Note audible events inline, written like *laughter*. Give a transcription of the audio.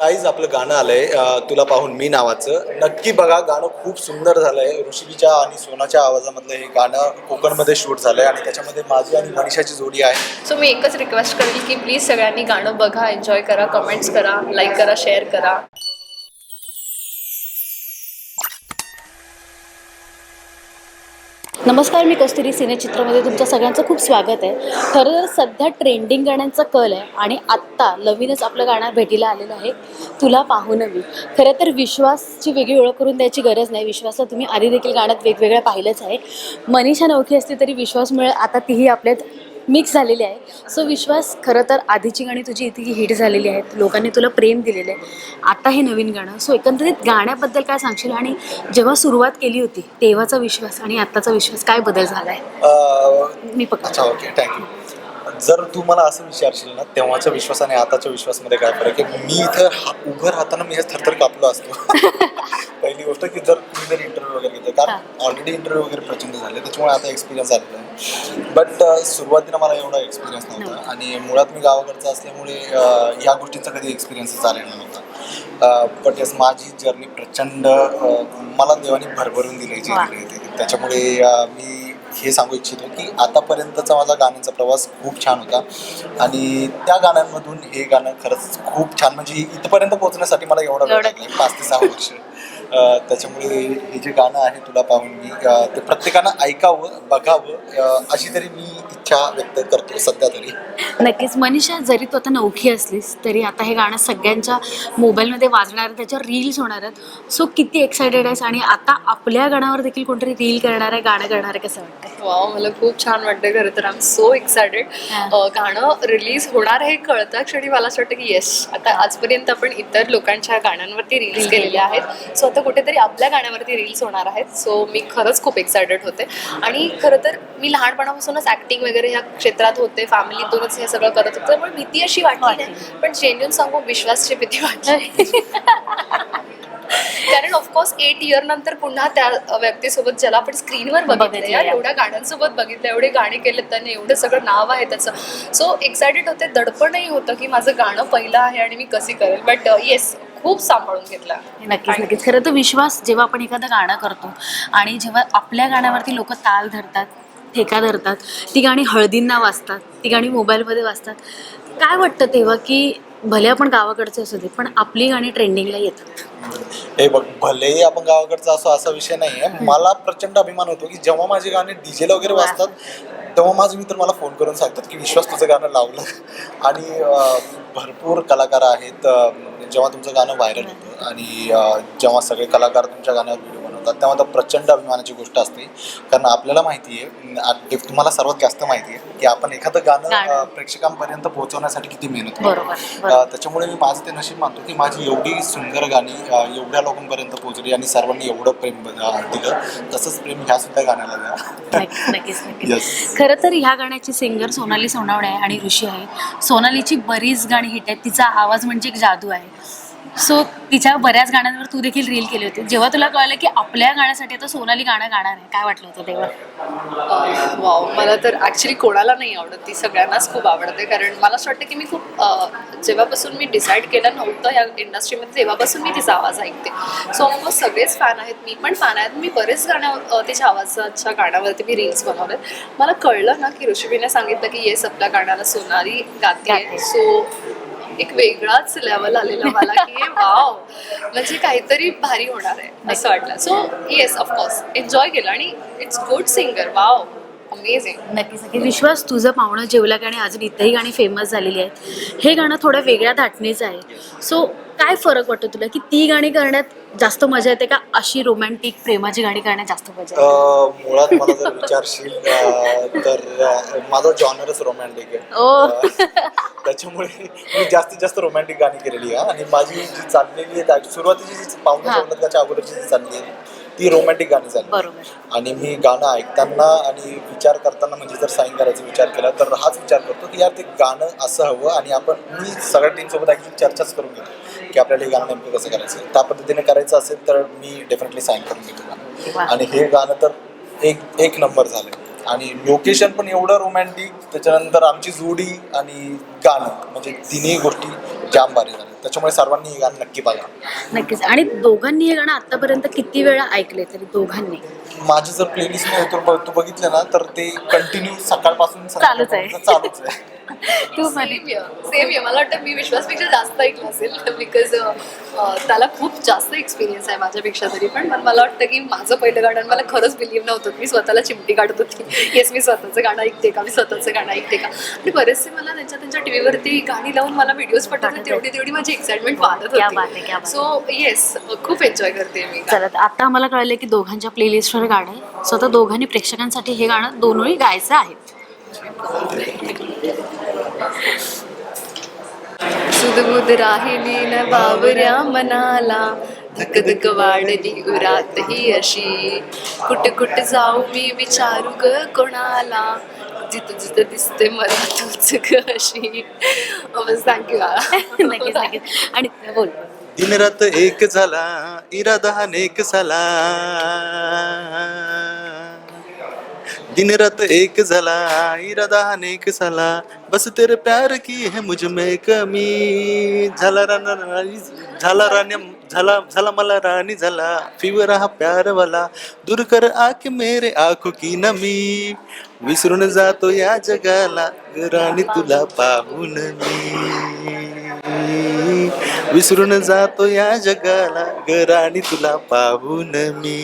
काहीच आपलं गाणं आलंय तुला पाहून मी नावाचं. नक्की बघा गाणं खूप सुंदर झालंय. ऋषीच्या आणि सोनाच्या आवाजामधलं हे गाणं कोकणमध्ये शूट झालंय आणि त्याच्यामध्ये माझी आणि मनीषाची जोडी आहे. सो मी एकच रिक्वेस्ट करेल की प्लीज सगळ्यांनी गाणं बघा एन्जॉय करा कमेंट्स करा लाईक करा शेअर करा. नमस्कार मी कस्तुरी सिनेचित्रमध्ये तुमच्या सगळ्यांचं खूप स्वागत आहे. खरं तर सध्या ट्रेंडिंग गाण्यांचा कल आहे आणि आत्ता नवीनच आपलं गाणं भेटीला आलेलं आहे तुला पाहून मी खरं तर विश्वासची वेगळी ओळख करून द्यायची गरज नाही. विश्वासला तुम्ही आधी देखील गाण्यात वेगवेगळ्या पाहिलंच आहे. मनीषा नवखी असली तरी विश्वासमुळे आता तीही आपल्यात मिक्स झालेली आहे. सो विश्वास खरं तर आधीची गाणी तुझी इतकी हिट झालेली आहेत. लोकांनी तुला प्रेम दिलेलं आहे. आता हे नवीन गाणं. सो एकंदरीत गाण्याबद्दल काय सांगशील? आणि जेव्हा सुरुवात केली होती तेव्हाचा विश्वास आणि आत्ताचा विश्वास काय बदल झाला आहे मी पकड अच्छा ओके. थँक्यू जर तू मला असं विचारशील ना तेव्हाच्या विश्वास आणि आताच्या विश्वासमध्ये काय फरक आहे? मी इथं उभं राहताना मी हे थरथर कापलो असतो. *laughs* पहिली गोष्ट की जर तुम्ही जर इंटरव्ह्यू वगैरे घेतलं कारण ऑलरेडी इंटरव्ह्यू वगैरे प्रचंड झाले त्याच्यामुळे आता एक्सपिरियन्स आलेला आहे. बट सुरुवातीला मला एवढा एक्सपिरियन्स नव्हता. आणि मुळात मी गावाकडचा असल्यामुळे ह्या गोष्टींचा कधी एक्सपिरियन्सच आलेला नव्हता. बट येस माझी जर्नी प्रचंड मला देवाने भरभरून दिली जी वा. दिली होती त्याच्यामुळे मी हे सांगू इच्छितो की आतापर्यंतचा माझा गाण्याचा प्रवास खूप छान होता. आणि त्या गाण्यांमधून हे गाणं खरंच खूप छान म्हणजे इथपर्यंत पोहोचण्यासाठी मला एवढा वेळ एवढं. लागला पाच ते सहा वर्ष. त्याच्यामुळे हे जे गाणं आहे तुला पाहून मी ते प्रत्येकानं ऐकावं बघावं अशी तरी मी इच्छा व्यक्त करतो सध्या तरी. नक्कीच. मनीषा जरी तू आता नवखी असलीस तरी आता हे गाणं सगळ्यांच्या मोबाईलमध्ये वाजणार आहे त्याच्यावर रील्स होणार आहेत. सो किती एक्सायटेड आहेस आणि आता आपल्या गाण्यावर देखील कोणतरी रील करणार आहे गाणं करणार आहे कसं वाटतंय? वाव मला खूप छान वाटतं खरं तर. I am so excited. गाणं रिलीज होणार हे कळतं. क्षणी मला असं वाटतं की येस आता आजपर्यंत आपण इतर लोकांच्या गाण्यांवरती रील्स केलेल्या आहेत. सो आता कुठेतरी आपल्या गाण्यावरती रील्स होणार आहेत. सो मी खरंच खूप एक्सायटेड होते. आणि खरं तर मी लहानपणापासूनच ऍक्टिंग वगैरे ह्या क्षेत्रात होते. फॅमिलीतूनच हे सगळं करत होते. त्यामुळे भीती अशी वाटली नाही. पण जेन्युन सांगू विश्वासची भीती वाटली. *laughs* कारण ऑफकोर्स एट इयर नंतर पुन्हा त्या व्यक्तीसोबत ज्याला आपण स्क्रीनवर बघितलं. यार एवढ्या गाण्यांसोबत बघितलं एवढे गाणे केले त्याने एवढं सगळं नाव आहे त्याचं. सो एक्सायटेड होते. दडपणही होतं की माझं गाणं पहिलं आहे आणि मी कशी करेल. बट येस खूप सांभाळून घेतलं. नक्कीच नक्कीच. खरं तर विश्वास जेव्हा आपण एखादं गाणं करतो आणि जेव्हा आपल्या गाण्यावरती लोक ताल धरतात ठेका धरतात ती गाणी हळदींना वाजतात ती गाणी मोबाईलमध्ये वाजतात काय वाटतं तेव्हा की भले आपण गावाकडचे असू दे पण आपली गाणी ट्रेंडिंगला येतात? हे बघ भलेही आपण गावाकडचा असो असा विषय नाही आहे मला प्रचंड अभिमान होतो की जेव्हा माझे गाणे डीजेला वगैरे. वाजतात तेव्हा माझे मित्र मला फोन करून सांगतात की विश्वास तुझं गाणं लावलं. आणि भरपूर कलाकार आहेत जेव्हा तुमचं गाणं व्हायरल होतं आणि जेव्हा सगळे कलाकार तुमच्या गाण्यात तेव्हा तर प्रचंड अभिमानाची गोष्ट असते. कारण आपल्याला माहिती आहे तुम्हाला सर्वात जास्त माहिती आहे की आपण एखादं गाणं प्रेक्षकांपर्यंत पोहोचवण्यासाठी किती मेहनत करतो. त्याच्यामुळे मी माझं ते नशीब मानतो की माझी एवढी सुंदर गाणी एवढ्या लोकांपर्यंत पोहोचली आणि सर्वांनी एवढं प्रेम दिलं. तसंच प्रेम ह्या सुद्धा गाण्याला द्या. खरं तर ह्या गाण्याची सिंगर सोनाली सोनावणे आहे आणि ऋषी आहे. सोनालीची बरीच गाणी हिट आहेत. तिचा आवाज म्हणजे एक जादू आहे. सो तिच्या बऱ्याच गाण्यांवर तू देखील रील केली होती. जेव्हा तुला कळलं की आपल्या गाण्यासाठी आता सोनाली गाणं गाणार आहे काय वाटलं होतं तेव्हा? वाव मला तर ॲक्च्युली कोणाला नाही आवडत ती सगळ्यांनाच खूप आवडते. कारण मला असं वाटतं की मी खूप जेव्हापासून मी डिसाईड केलं नव्हतं या इंडस्ट्रीमध्ये तेव्हापासून मी तिचा आवाज ऐकते. सो ऑलमोस्ट सगळेच फॅन आहेत. मी पण फॅन आहेत मी बरेच गाण्या अं, तिच्या आवाजाच्या गाण्यावरती मी रील्स बनवले. मला कळलं ना की ऋषभीने सांगितलं की येस आपल्या गाण्याला सोनाली गाते. गाते. सो एक वेगळाच लेवल आलेला मला की वाव म्हणजे काहीतरी भारी होणार आहे असं वाटलं. सो येस ऑफकोर्स एन्जॉय केलं आणि इट्स गुड सिंगर वाव नक्कीच नक्की विश्वास तुझं पाहुणं जेवला गाणी अजून इतरही गाणी फेमस झालेली आहेत. हे गाणं थोडं वेगळ्या धाटणीचं आहे. सो काय फरक वाटतो तुला की ती गाणी करण्यात जास्त मजा येते का अशी रोमॅन्टिक प्रेमाची गाणी करण्यात जास्त मजा मुळात मला जर विचारशील तर माझा जॉनरच रोमॅन्टिक आहे. त्याच्यामुळे मी जास्तीत जास्त रोमॅन्टिक गाणी केलेली आहे. आणि माझी जी चाललेली आहे सुरुवातीची जी पाहुणे त्याच्या अगोदरची जी चालली आहे ती रोमॅन्टिक गाणी चालली आणि मी गाणं ऐकताना आणि विचार करताना म्हणजे जर साईन करायचा विचार केला तर हाच विचार करतो की यार ते गाणं असं हवं आणि आपण मी सगळ्या टीमसोबत ॲक्च्युली चर्चाच करून घेतो की आपल्याला हे गाणं नेमकं कसं करायचं त्या पद्धतीने करायचं असेल तर मी डेफिनेटली साईन करून घेतो गाणं. आणि हे गाणं तर एक एक नंबर झालं. आणि लोकेशन पण एवढं रोमॅन्टिक त्याच्यानंतर आमची जोडी आणि गाणं म्हणजे तिन्ही गोष्टी जाम भारी झालं त्याच्यामुळे सर्वांनी हे गाणं नक्की बघा. नक्कीच. आणि दोघांनी हे गाणं आतापर्यंत किती वेळा ऐकले तरी दोघांनी? माझी जर प्लेलिस्ट नाही तू तू बघितलं ना तर ते कंटिन्यू सकाळपासून चालूच आहे. संध्याकाळपर्यंत चालूच आहे. तू सेम आहे मला वाटतं मी विश्वासपेक्षा जास्त ऐकलं असेल *laughs* बिकॉज त्याला खूप जास्त एक्सपिरियन्स आहे माझ्यापेक्षा तरी पण. पण मला वाटतं की माझं पहिलं गाणं मला खरंच बिलीव्ह नव्हतं मी स्वतःला चिमटी काढत होती. *laughs* येस मी स्वतःचं गाणं ऐकते का? मी स्वतःचं गाणं ऐकते का? आणि बरेचसे मला त्यांच्या त्यांच्या टीव्हीवरती गाणी लावून मला व्हिडिओज पाठवतात. तेवढी तेवढी माझी एक्साइटमेंट वाढत होती. सो येस खूप एन्जॉय करते मी आता आम्हाला कळलं की दोघांच्या प्लेलिस्टवर गाणं आहे. स्वतः दोघांनी प्रेक्षकांसाठी हे गाणं दोन वेळी गायचं आहे. सुदबुद राहिली न बावऱ्या मनाला धक धक वाढली उरात ही अशी. कुठ कुठ जाऊ मी विचारू ग कोणाला? जिथं जिथं दिसते मला तूच ग अशी. बस थँक्यू *laughs* नक्कीच नक्कीच. आणि बोल. दिन रात एक झाला इरादा अनेक झाला. दिन रात एक झाला इरादा अनेक झाला. बस तेरे प्यार की है मुझ में कमी. झाला राणा राणी झाला राणी झाला झाला मला राणी झाला. फिवर हा प्यार वाला दूर कर आख मेरे आखो की नमी. विसरून जातो या जगाला ग राणी तुला पाहून मी. विसरून जातो या जगाला ग राणी तुला पाहून मी.